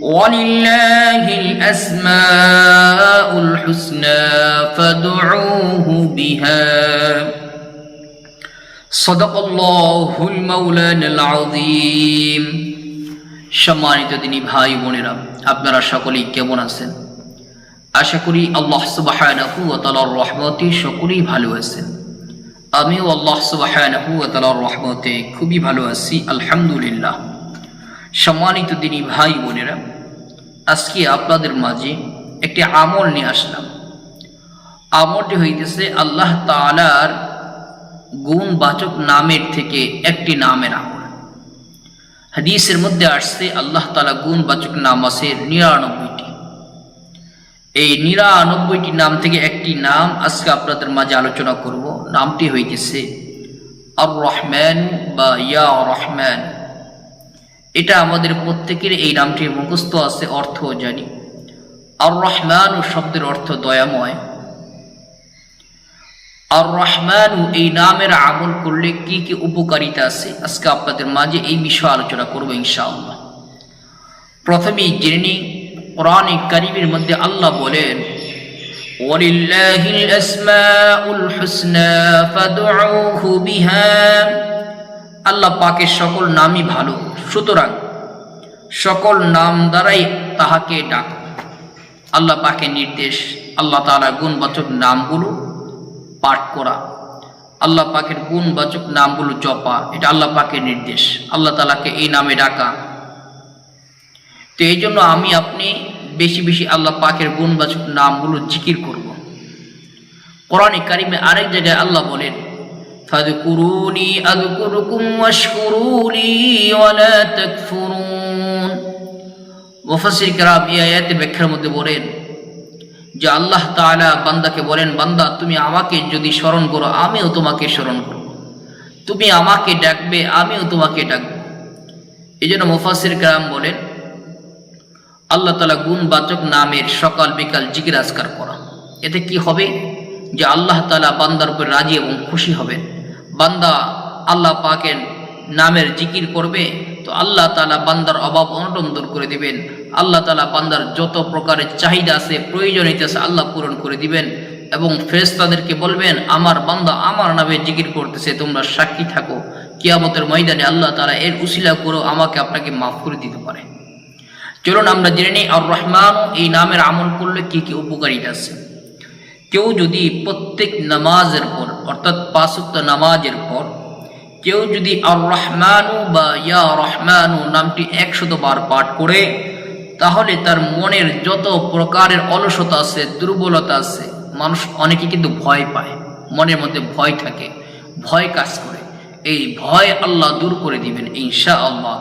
ولله الأسماء الحسنى فادعوه بها صدق الله المولان العظيم সম্মানিত তিনি ভাই বোনেরা আপনারা সকলেই কেমন আছেন আশা করি আল্লাহ সুবাহানাহু ওয়া তাআলার রহমতে সকলেই ভালো আছেন আমিও আল্লাহ সুবাহানাহু ওয়া তাআলার রহমতে খুবই ভালো আছি আলহামদুলিল্লাহ সম্মানিত দিনী ভাই বোনেরা, আজকে আপনাদের মাঝে একটি আমল নিয়ে আসলাম। আমলটি হইতেছে আল্লাহ তালার গুণবাচক নামের থেকে একটি নামের আমল। হাদিসের মধ্যে আসছে, আল্লাহ তালা গুণবাচক নাম আছে নিরানব্বইটি। এই নিরানব্বইটি নাম থেকে একটি নাম আজকে আপনাদের মাঝে আলোচনা করব। নামটি হইতেছে আর রহমান বা ইয়া রহমান এটা আমাদের প্রত্যেকের এই নামটি মুখস্থ আছে অর্থও জানি আর রহমান ও শব্দের অর্থ দয়াময় আর রহমান এই নামের আমল করলে কি কি উপকারিতা আছে আজকে আপনাদের মাঝে এই বিষয়ে আলোচনা করবো ইনশাআল্লাহ প্রথমেই জেনে নিই কোরআন কারিমের মধ্যে আল্লাহ বলেন ولله الأسماء الحسنى فادعوه بها আল্লাহ পাকের সকল নামই ভালো। সুতরাং সকল নাম দ্বারাই তাহাকে ডাক। আল্লাহ পাকের নির্দেশ, আল্লাহ তালা গুণবাচক নামগুলো পাঠ করা। আল্লাহ পাকের গুণবাচক নামগুলো জপা, এটা আল্লাহ পাকের নির্দেশ। আল্লাহ তালাকে এই নামে ডাকা। তো এই জন্য আমি আপনি বেশি বেশি আল্লাহ পাকের গুণবাচক নামগুলো জিকির করব। কোরআনে কারিমে আরেক জায়গায় আল্লাহ বলেন فاذكروني أذكركم واشكروا لي ولا تكفرون মুফাসসির কেরাম এই আয়াতের ব্যাখ্যার মধ্যে বলেন যে আল্লাহ তাআলা বান্দাকে বলেন বান্দা তুমি আমাকে যদি স্মরণ করো আমিও তোমাকে স্মরণ করব তুমি আমাকে ডাকবে আমিও তোমাকে ডাকব এই জন্য মুফাসসির কেরাম বলেন আল্লাহ তালা গুণবাচক নামের সকাল বিকাল জিকির আজকার করা এতে কি হবে যে আল্লাহ তালা বান্দার উপর রাজি এবং খুশি হবেন বান্দা আল্লাহ পাকের নামের জিকির করবে, তো আল্লাহ তালা বান্দার অভাব অনটন দূর করে দিবেন। আল্লাহ তালা বান্দার যত প্রকারের চাহিদা আছে, প্রয়োজনীয়তা আছে, আল্লাহ পূরণ করে দিবেন। এবং ফেরেশতাদেরকে বলবেন, আমার বান্দা আমার নামে জিকির করতেছে, তোমরা সাক্ষী থাকো। কিয়ামতের ময়দানে আল্লাহ তালা এর উশিলা করেও আমাকে আপনাকে মাফ করে দিতে পারে। চলুন আমরা জেনে নিই আর রহমান এই নামের আমল করলে কি কি উপকারিতা আছে। কেউ যদি প্রত্যেক নামাজের পর, অর্থাৎ পাঁচক্ত নামাজের পর, কেউ যদি আর রহমানু বা ইয়া রহমানু নামটি একশত বার পাঠ করে, তাহলে তার মনের যত প্রকারের অলসতা আছে, দুর্বলতা আছে, মানুষ অনেকে কিন্তু ভয় পায়, মনের মধ্যে ভয় থাকে, ভয় কাজ করে। এই ভয় আল্লাহ দূর করে দিবেন ইনশা আল্লাহ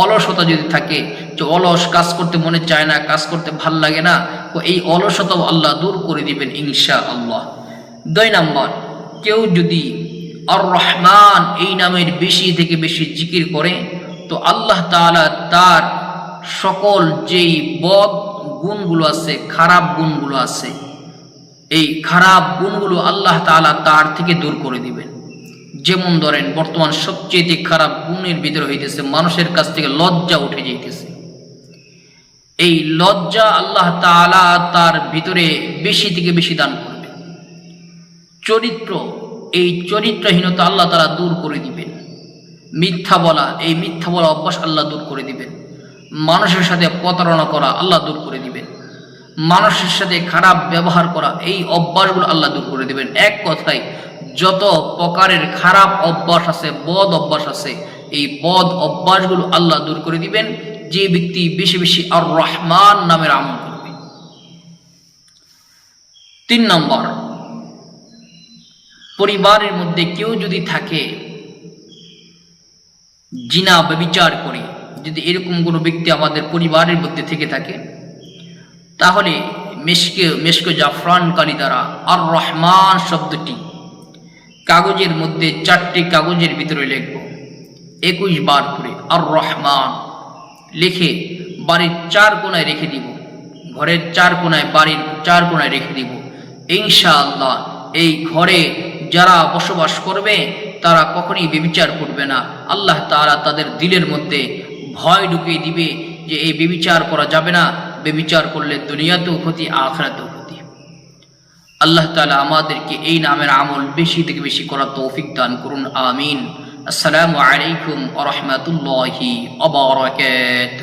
অলসতা যদি থাকে, যে অলস কাজ করতে মনে চায় না, কাজ করতে ভালো লাগে না, তো এই অলসতাও আল্লাহ দূর করে দিবেন ইনশা আল্লাহ দুই নম্বর, কেউ যদি আর রহমান এই নামের বেশি থেকে বেশি জিকির করে, তো আল্লাহ তাআলা তার সকল যেই বদ গুণগুলো আছে, খারাপ গুণগুলো আছে, এই খারাপ গুণগুলো আল্লাহ তাআলা তার থেকে দূর করে দিবেন। যেমন ধরেন, বর্তমান সবচেয়ে খারাপ গুণের ভিতরে হইতেছে, মানুষের কাছ থেকে লজ্জা উঠে যাইতেছে। এই লজ্জা আল্লাহ তাআলা তার ভিতরে বেশি থেকে বেশি দান করবে। চরিত্র, এই চরিত্রহীনতা আল্লাহ তারা দূর করে দিবেন। মিথ্যা বলা, এই মিথ্যা বলা অভ্যাস আল্লাহ দূর করে দিবেন। মানুষের সাথে প্রতারণা করা আল্লাহ দূর করে দিবেন। মানুষের সাথে খারাপ ব্যবহার করা, এই অভ্যাসগুলো আল্লাহ দূর করে দিবেন। এক কথায় যত প্রকারের খারাপ অভ্যাস আছে, বদ অভ্যাস আছে, এই বদ অভ্যাসগুলো আল্লাহ দূর করে দিবেন। যে ব্যক্তি বেশি বেশি আর রহমান নামের আমল করবে। তিন নম্বর, পরিবারের মধ্যে কেউ যদি থাকে, জিনা, ব্যবিচার করে, যদি এরকম কোনো ব্যক্তি আমাদের পরিবারের মধ্যে থেকে থাকে, তাহলে মেশকে মেশকে জাফরান কালী দ্বারা আর রহমান শব্দটি কাগজের মধ্যে চারটি কাগজের ভিতরে লিখব। একুশ বার করে আর রহমান লিখে বাড়ির চার কোনায় রেখে দিব। ঘরের চার কোনায়, বাড়ির চার কোনায় রেখে দিব। ইনশাআল্লাহ এই ঘরে যারা বসবাস করবে, তারা কখনই বেবিচার করবে না। আল্লাহ তারা তাদের দিলের মধ্যে ভয় ঢুকিয়ে দিবে যে, এই বেবিচার করা যাবে না। বেবিচার করলে দুনিয়াতেও ক্ষতি, আখরাতেও আল্লাহ তালা আমাদেরকে এই নামের আমল বেশি থেকে বেশি করার তৌফিক দান করুন, আমিন। আসসালামু আলাইকুম আ রহমতুল্লাহি ওয়া বারাকাতুহু।